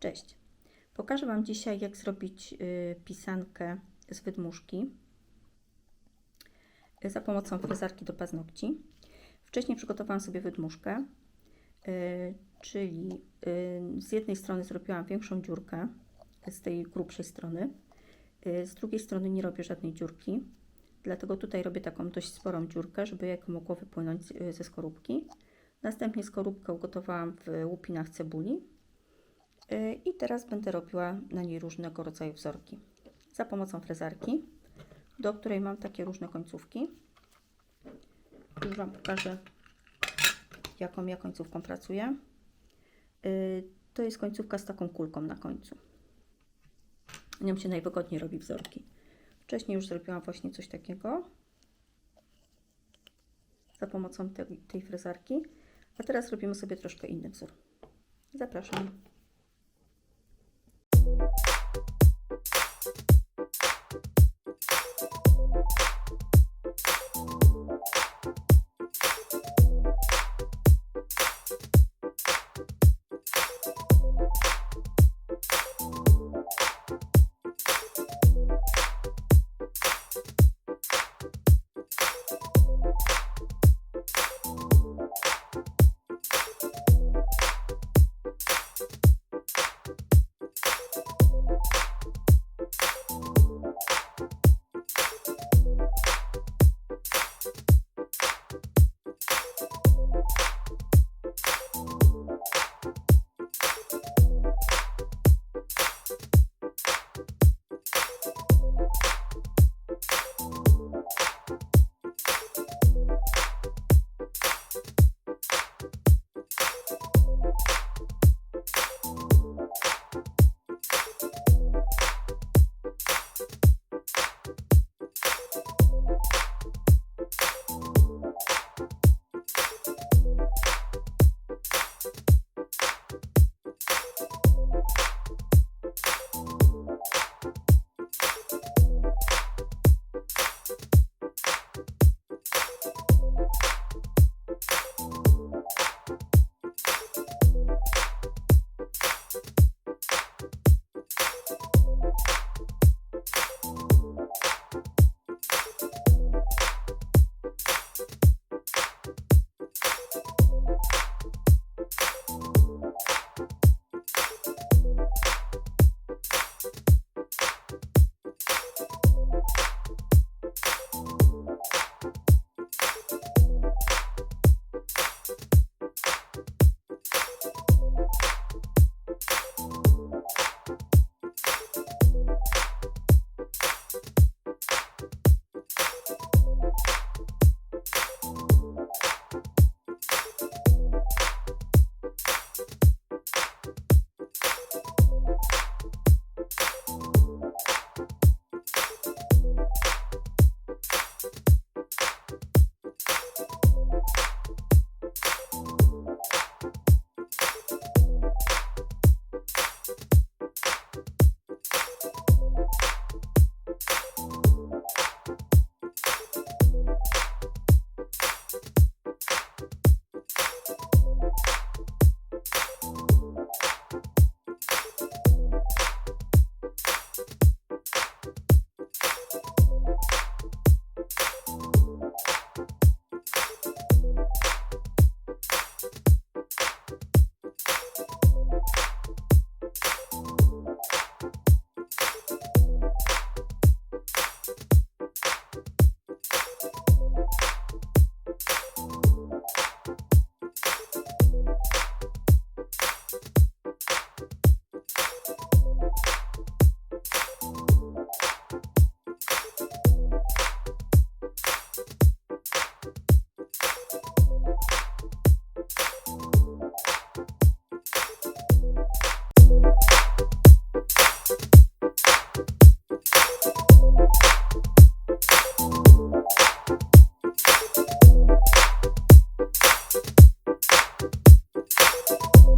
Cześć. Pokażę Wam dzisiaj, jak zrobić y, pisankę z wydmuszki y, za pomocą frezarki do paznokci. Wcześniej przygotowałam sobie wydmuszkę, y, czyli z jednej strony zrobiłam większą dziurkę z tej grubszej strony, z drugiej strony nie robię żadnej dziurki, dlatego tutaj robię taką dość sporą dziurkę, żeby jak mogło wypłynąć ze skorupki. Następnie skorupkę ugotowałam w łupinach cebuli I teraz będę robiła na niej różnego rodzaju wzorki. Za pomocą frezarki, do której mam takie różne końcówki. Już Wam pokażę, jaką ja końcówką pracuję. Y, To jest końcówka z taką kulką na końcu. Nią się najwygodniej robi wzorki. Wcześniej już zrobiłam właśnie coś takiego za pomocą tej, tej frezarki. A teraz robimy sobie troszkę inny wzór. Zapraszam.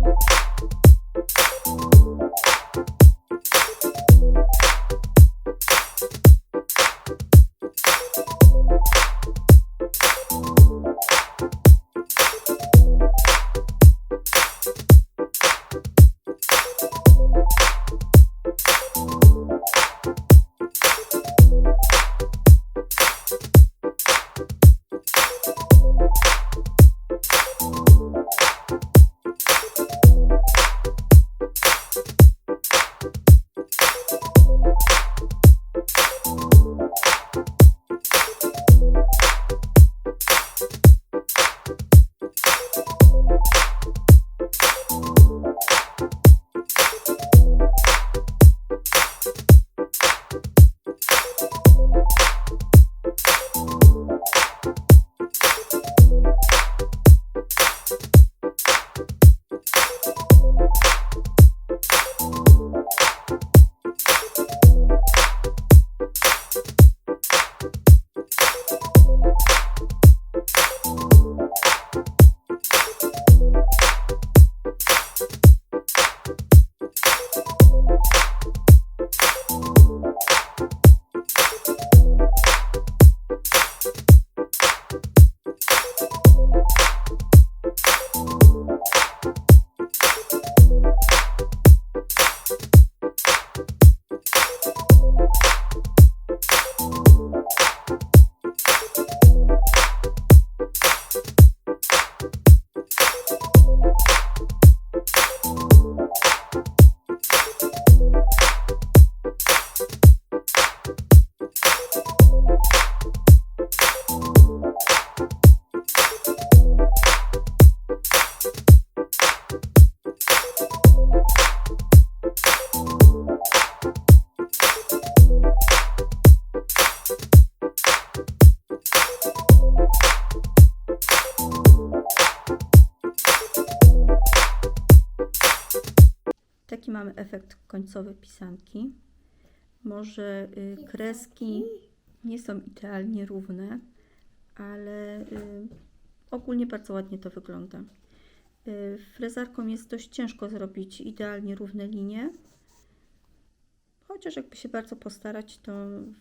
Bye. Mamy efekt końcowy pisanki. Może y, kreski nie są idealnie równe, ale y, ogólnie bardzo ładnie to wygląda. Y, frezarką jest dość ciężko zrobić idealnie równe linie. Chociaż jakby się bardzo postarać, to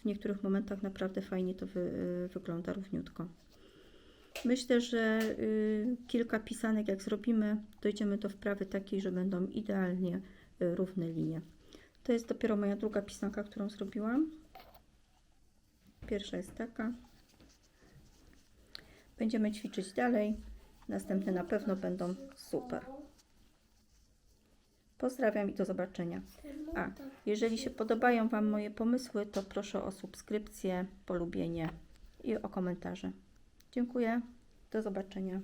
w niektórych momentach naprawdę fajnie to wy, y, wygląda równiutko. Myślę, że y, kilka pisanek jak zrobimy, dojdziemy do wprawy takiej, że będą idealnie równe linie. To jest dopiero moja druga pisanka, którą zrobiłam. Pierwsza jest taka. Będziemy ćwiczyć dalej. Następne na pewno będą super. Pozdrawiam i do zobaczenia. A, jeżeli się podobają Wam moje pomysły, to proszę o subskrypcję, polubienie i o komentarze. Dziękuję. Do zobaczenia.